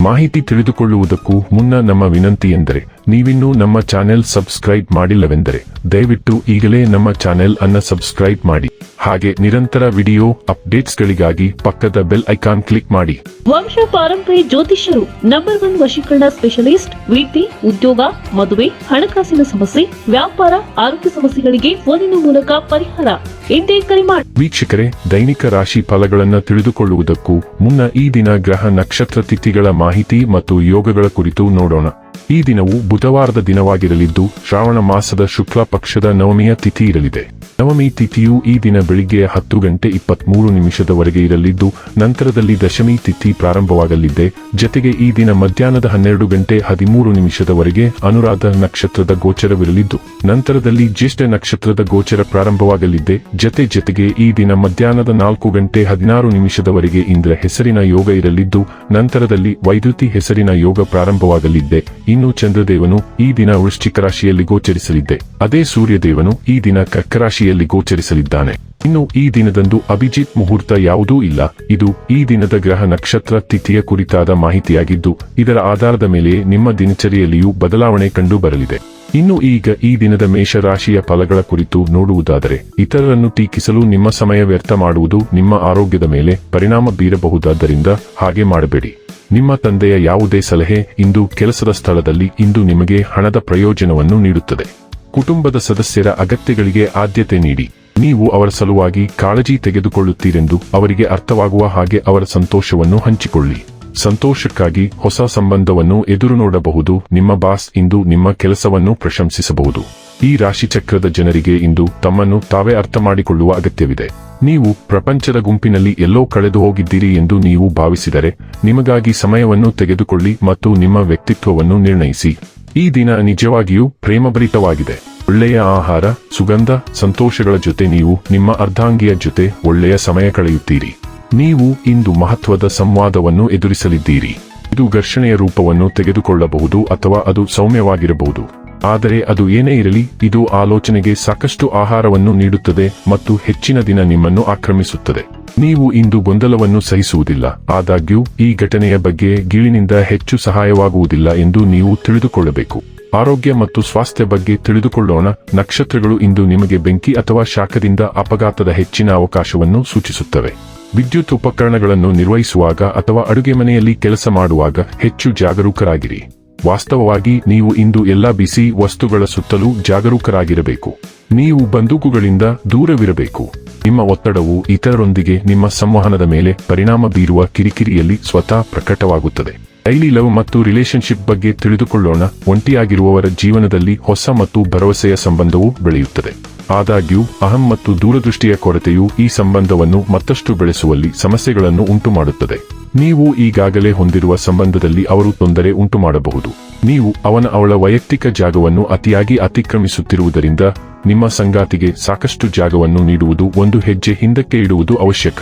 ಮಾಹಿತಿ ತಿಳಿದುಕೊಳ್ಳುವುದಕ್ಕೂ ಮುನ್ನ ನಮ್ಮ ವಿನಂತಿ ಎಂದರೆ ನೀವಿನ್ನೂ ನಮ್ಮ ಚಾನೆಲ್ ಸಬ್ಸ್ಕ್ರೈಬ್ ಮಾಡಿಲ್ಲವೆಂದರೆ ದಯವಿಟ್ಟು ಈಗಲೇ ನಮ್ಮ ಚಾನೆಲ್ ಅನ್ನ ಸಬ್ಸ್ಕ್ರೈಬ್ ಮಾಡಿ. ಹಾಗೆ ನಿರಂತರ ವಿಡಿಯೋ ಅಪ್ಡೇಟ್ಸ್ಗಳಿಗಾಗಿ ಪಕ್ಕದ ಬೆಲ್ ಐಕಾನ್ ಕ್ಲಿಕ್ ಮಾಡಿ. ವಂಶ ಪಾರಂಪರೆ ಜ್ಯೋತಿಷ್ಯರು ನಂಬರ್ ಒನ್ ವಶೀಕರಣ ಸ್ಪೆಷಲಿಸ್ಟ್ ವಿದ್ಯೆ ಉದ್ಯೋಗ ಮದುವೆ ಹಣಕಾಸಿನ ಸಮಸ್ಯೆ ವ್ಯಾಪಾರ ಆರೋಗ್ಯ ಸಮಸ್ಯೆಗಳಿಗೆ ಫೋನಿನ ಮೂಲಕ ಪರಿಹಾರ. ಎಂದೇ ಕರೆ ಮಾಡಿ. ವೀಕ್ಷಕರೇ ದೈನಿಕ ರಾಶಿ ಫಲಗಳನ್ನು ತಿಳಿದುಕೊಳ್ಳುವುದಕ್ಕೂ ಮುನ್ನ ಈ ದಿನ ಗ್ರಹ ನಕ್ಷತ್ರ ತಿಥಿಗಳ ಮಾಹಿತಿ ಮತ್ತು ಯೋಗಗಳ ಕುರಿತು ನೋಡೋಣ. ಈ ದಿನವು ಬುಧವಾರದ ದಿನವಾಗಿರಲಿದ್ದು ಶ್ರಾವಣ ಮಾಸದ ಶುಕ್ಲ ಪಕ್ಷದ ನವಮಿಯ ತಿಥಿ ಇರಲಿದೆ. ನವಮಿ ತಿಥಿಯು ಈ ದಿನ ಬೆಳಿಗ್ಗೆ ಹತ್ತು ಗಂಟೆ ಇಪ್ಪತ್ಮೂರು ನಿಮಿಷದವರೆಗೆ ಇರಲಿದ್ದು, ನಂತರದಲ್ಲಿ ದಶಮಿ ತಿಥಿ ಪ್ರಾರಂಭವಾಗಲಿದೆ. ಜತೆಗೆ ಈ ದಿನ ಮಧ್ಯಾಹ್ನದ ಹನ್ನೆರಡು ಗಂಟೆ ಹದಿಮೂರು ನಿಮಿಷದವರೆಗೆ ಅನುರಾಧ ನಕ್ಷತ್ರದ ಗೋಚರವಿರಲಿದ್ದು, ನಂತರದಲ್ಲಿ ಜ್ಯೇಷ್ಠ ನಕ್ಷತ್ರದ ಗೋಚರ ಪ್ರಾರಂಭವಾಗಲಿದೆ. ಜತೆ ಜತೆಗೆ ಈ ದಿನ ಮಧ್ಯಾಹ್ನದ ನಾಲ್ಕು ಗಂಟೆ ಹದಿನಾರು ನಿಮಿಷದವರೆಗೆ ಇಂದ್ರ ಹೆಸರಿನ ಯೋಗ ಇರಲಿದ್ದು, ನಂತರದಲ್ಲಿ ವೈದ್ಯುತಿ ಹೆಸರಿನ ಯೋಗ ಪ್ರಾರಂಭವಾಗಲಿದೆ. ಇನ್ನು ಚಂದ್ರದೇವನು ಈ ದಿನ ವೃಶ್ಚಿಕ ರಾಶಿಯಲ್ಲಿ ಗೋಚರಿಸಲಿದೆ. ಅದೇ ಸೂರ್ಯದೇವನು ಈ ದಿನ ಕರ್ಕ ರಾಶಿಯಲ್ಲಿ ಗೋಚರಿಸಲಿದ್ದಾನೆ. ಇನ್ನು ಈ ದಿನದಂದು ಅಭಿಜಿತ್ ಮುಹೂರ್ತ ಯಾವುದೂ ಇಲ್ಲ. ಇದು ಈ ದಿನದ ಗ್ರಹ ನಕ್ಷತ್ರ ತಿಥಿಯ ಕುರಿತಾದ ಮಾಹಿತಿಯಾಗಿದ್ದು, ಇದರ ಆಧಾರದ ಮೇಲೆ ನಿಮ್ಮ ದಿನಚರಿಯಲ್ಲಿಯೂ ಬದಲಾವಣೆ ಕಂಡು ಬರಲಿದೆ ಇನ್ನು ಈಗ ಈ ದಿನದ ಮೇಷರಾಶಿಯ ಫಲಗಳ ಕುರಿತು ನೋಡುವುದಾದರೆ, ಇತರರನ್ನು ಟೀಕಿಸಲು ನಿಮ್ಮ ಸಮಯ ವ್ಯರ್ಥ ಮಾಡುವುದು ನಿಮ್ಮ ಆರೋಗ್ಯದ ಮೇಲೆ ಪರಿಣಾಮ ಬೀರಬಹುದಾದ್ದರಿಂದ ಹಾಗೆ ಮಾಡಬೇಡಿ. ನಿಮ್ಮ ತಂದೆಯ ಯಾವುದೇ ಸಲಹೆ ಇಂದು ಕೆಲಸದ ಸ್ಥಳದಲ್ಲಿ ಇಂದು ನಿಮಗೆ ಹಣದ ಪ್ರಯೋಜನವನ್ನು ನೀಡುತ್ತದೆ. ಕುಟುಂಬದ ಸದಸ್ಯರ ಅಗತ್ಯಗಳಿಗೆ ಆದ್ಯತೆ ನೀಡಿ. ನೀವು ಅವರ ಸಲುವಾಗಿ ಕಾಳಜಿ ತೆಗೆದುಕೊಳ್ಳುತ್ತೀರೆಂದು ಅವರಿಗೆ ಅರ್ಥವಾಗುವ ಹಾಗೆ ಅವರ ಸಂತೋಷವನ್ನು ಹಂಚಿಕೊಳ್ಳಿ. ಸಂತೋಷಕ್ಕಾಗಿ ಹೊಸ ಸಂಬಂಧವನ್ನು ಎದುರು ನೋಡಬಹುದು. ನಿಮ್ಮ ಬಾಸ್ ಇಂದು ನಿಮ್ಮ ಕೆಲಸವನ್ನು ಪ್ರಶಂಸಿಸಬಹುದು. ಈ ರಾಶಿಚಕ್ರದ ಜನರಿಗೆ ಇಂದು ತಮ್ಮನ್ನು ತಾವೇ ಅರ್ಥ ಮಾಡಿಕೊಳ್ಳುವ ಅಗತ್ಯವಿದೆ. ನೀವು ಪ್ರಪಂಚದ ಗುಂಪಿನಲ್ಲಿ ಎಲ್ಲೋ ಕಳೆದು ಹೋಗಿದ್ದೀರಿ ಎಂದು ನೀವು ಭಾವಿಸಿದರೆ, ನಿಮಗಾಗಿ ಸಮಯವನ್ನು ತೆಗೆದುಕೊಳ್ಳಿ ಮತ್ತು ನಿಮ್ಮ ವ್ಯಕ್ತಿತ್ವವನ್ನು ನಿರ್ಣಯಿಸಿ. ಈ ದಿನ ನಿಜವಾಗಿಯೂ ಪ್ರೇಮಭರಿತವಾಗಿದೆ. ಒಳ್ಳೆಯ ಆಹಾರ, ಸುಗಂಧ, ಸಂತೋಷಗಳ ಜೊತೆ ನೀವು ನಿಮ್ಮ ಅರ್ಧಾಂಗಿಯ ಜೊತೆ ಒಳ್ಳೆಯ ಸಮಯ ಕಳೆಯುತ್ತೀರಿ. ನೀವು ಇಂದು ಮಹತ್ವದ ಸಂವಾದವನ್ನು ಎದುರಿಸಲಿದ್ದೀರಿ. ಇದು ಘರ್ಷಣೆಯ ರೂಪವನ್ನು ತೆಗೆದುಕೊಳ್ಳಬಹುದು ಅಥವಾ ಅದು ಸೌಮ್ಯವಾಗಿರಬಹುದು. ಆದರೆ ಅದು ಏನೇ ಇರಲಿ, ಇದು ಆಲೋಚನೆಗೆ ಸಾಕಷ್ಟು ಆಹಾರವನ್ನು ನೀಡುತ್ತದೆ ಮತ್ತು ಹೆಚ್ಚಿನ ದಿನ ನಿಮ್ಮನ್ನು ಆಕ್ರಮಿಸುತ್ತದೆ. ನೀವು ಇಂದು ಗೊಂದಲವನ್ನು ಸಹಿಸುವುದಿಲ್ಲ, ಆದಾಗ್ಯೂ ಈ ಘಟನೆಯ ಬಗ್ಗೆ ಗೀಳಿನಿಂದ ಹೆಚ್ಚು ಸಹಾಯವಾಗುವುದಿಲ್ಲ ಎಂದು ನೀವು ತಿಳಿದುಕೊಳ್ಳಬೇಕು. ಆರೋಗ್ಯ ಮತ್ತು ಸ್ವಾಸ್ಥ್ಯ ಬಗ್ಗೆ ತಿಳಿದುಕೊಳ್ಳೋಣ, ನಕ್ಷತ್ರಗಳು ಇಂದು ನಿಮಗೆ ಬೆಂಕಿ ಅಥವಾ ಶಾಖದಿಂದ ಅಪಘಾತದ ಹೆಚ್ಚಿನ ಅವಕಾಶವನ್ನು ಸೂಚಿಸುತ್ತವೆ. ವಿದ್ಯುತ್ ಉಪಕರಣಗಳನ್ನು ನಿರ್ವಹಿಸುವಾಗ ಅಥವಾ ಅಡುಗೆ ಮನೆಯಲ್ಲಿ ಕೆಲಸ ಮಾಡುವಾಗ ಹೆಚ್ಚು ಜಾಗರೂಕರಾಗಿರಿ. ವಾಸ್ತವವಾಗಿ ನೀವು ಇಂದು ಎಲ್ಲ ಬಿಸಿ ವಸ್ತುಗಳ ಸುತ್ತಲೂ ಜಾಗರೂಕರಾಗಿರಬೇಕು. ನೀವು ಬಂದೂಕುಗಳಿಂದ ದೂರವಿರಬೇಕು. ನಿಮ್ಮ ಒತ್ತಡವು ಇತರರೊಂದಿಗೆ ನಿಮ್ಮ ಸಂವಹನದ ಮೇಲೆ ಪರಿಣಾಮ ಬೀರುವ ಕಿರಿಕಿರಿಯಲ್ಲಿ ಸ್ವತಃ ಪ್ರಕಟವಾಗುತ್ತದೆ. ಡೈಲಿ ಲವ್ ಮತ್ತು ರಿಲೇಶನ್ಶಿಪ್ ಬಗ್ಗೆ ತಿಳಿದುಕೊಳ್ಳೋಣ. ಒಂಟಿಯಾಗಿರುವವರ ಜೀವನದಲ್ಲಿ ಹೊಸ ಮತ್ತು ಭರವಸೆಯ ಸಂಬಂಧವು ಬೆಳೆಯುತ್ತದೆ. ಆದಾಗ್ಯೂ, ಅಹಂ ಮತ್ತು ದೂರದೃಷ್ಟಿಯ ಕೊರತೆಯು ಈ ಸಂಬಂಧವನ್ನು ಮತ್ತಷ್ಟು ಬೆಳೆಸುವಲ್ಲಿ ಸಮಸ್ಯೆಗಳನ್ನು ಉಂಟುಮಾಡುತ್ತದೆ. ನೀವು ಈಗಾಗಲೇ ಹೊಂದಿರುವ ಸಂಬಂಧದಲ್ಲಿ ಅವರು ತೊಂದರೆ ಉಂಟುಮಾಡಬಹುದು. ನೀವು ಅವನ ಅವಳ ವೈಯಕ್ತಿಕ ಜಾಗವನ್ನು ಅತಿಯಾಗಿ ಅತಿಕ್ರಮಿಸುತ್ತಿರುವುದರಿಂದ ನಿಮ್ಮ ಸಂಗಾತಿಗೆ ಸಾಕಷ್ಟು ಜಾಗವನ್ನು ನೀಡುವುದು ಒಂದು ಹೆಜ್ಜೆ ಹಿಂದಕ್ಕೆ ಇಡುವುದು ಅವಶ್ಯಕ.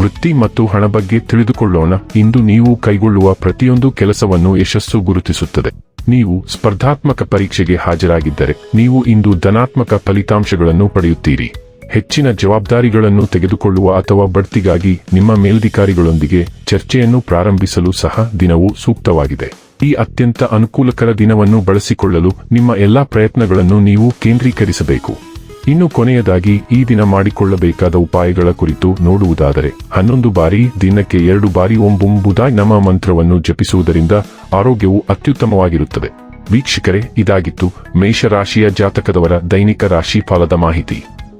ವೃತ್ತಿ ಮತ್ತು ಹಣ ಬಗ್ಗೆ ತಿಳಿದುಕೊಳ್ಳೋಣ. ಇಂದು ನೀವು ಕೈಗೊಳ್ಳುವ ಪ್ರತಿಯೊಂದು ಕೆಲಸವನ್ನು ಯಶಸ್ಸು ಗುರುತಿಸುತ್ತದೆ. ನೀವು ಸ್ಪರ್ಧಾತ್ಮಕ ಪರೀಕ್ಷೆಗೆ ಹಾಜರಾಗಿದ್ದರೆ ನೀವು ಇಂದು ಧನಾತ್ಮಕ ಫಲಿತಾಂಶಗಳನ್ನು ಪಡೆಯುತ್ತೀರಿ. ಹೆಚ್ಚಿನ ಜವಾಬ್ದಾರಿಗಳನ್ನು ತೆಗೆದುಕೊಳ್ಳುವ ಅಥವಾ ಬಡ್ತಿಗಾಗಿ ನಿಮ್ಮ ಮೇಲ್ಧಿಕಾರಿಗಳೊಂದಿಗೆ ಚರ್ಚೆಯನ್ನು ಪ್ರಾರಂಭಿಸಲು ಸಹ ದಿನವು ಸೂಕ್ತವಾಗಿದೆ. ಈ ಅತ್ಯಂತ ಅನುಕೂಲಕರ ದಿನವನ್ನು ಬಳಸಿಕೊಳ್ಳಲು ನಿಮ್ಮ ಎಲ್ಲಾ ಪ್ರಯತ್ನಗಳನ್ನು ನೀವು ಕೇಂದ್ರೀಕರಿಸಬೇಕು. ಇನ್ನು ಕೊನೆಯದಾಗಿ ಈ ದಿನ ಮಾಡಿಕೊಳ್ಳಬೇಕಾದ ಉಪಾಯಗಳ ಕುರಿತು ನೋಡುವುದಾದರೆ, ಹನ್ನೊಂದು ಬಾರಿ ದಿನಕ್ಕೆ ಎರಡು ಬಾರಿ ಓಂ ನಮ್ಮ ಮಂತ್ರವನ್ನು ಜಪಿಸುವುದರಿಂದ ಆರೋಗ್ಯವು ಅತ್ಯುತ್ತಮವಾಗಿರುತ್ತದೆ. ವೀಕ್ಷಕರೇ, ಇದಾಗಿತ್ತು ಮೇಷರಾಶಿಯ ಜಾತಕದವರ ದೈನಿಕ ರಾಶಿ ಫಲದ ಮಾಹಿತಿ.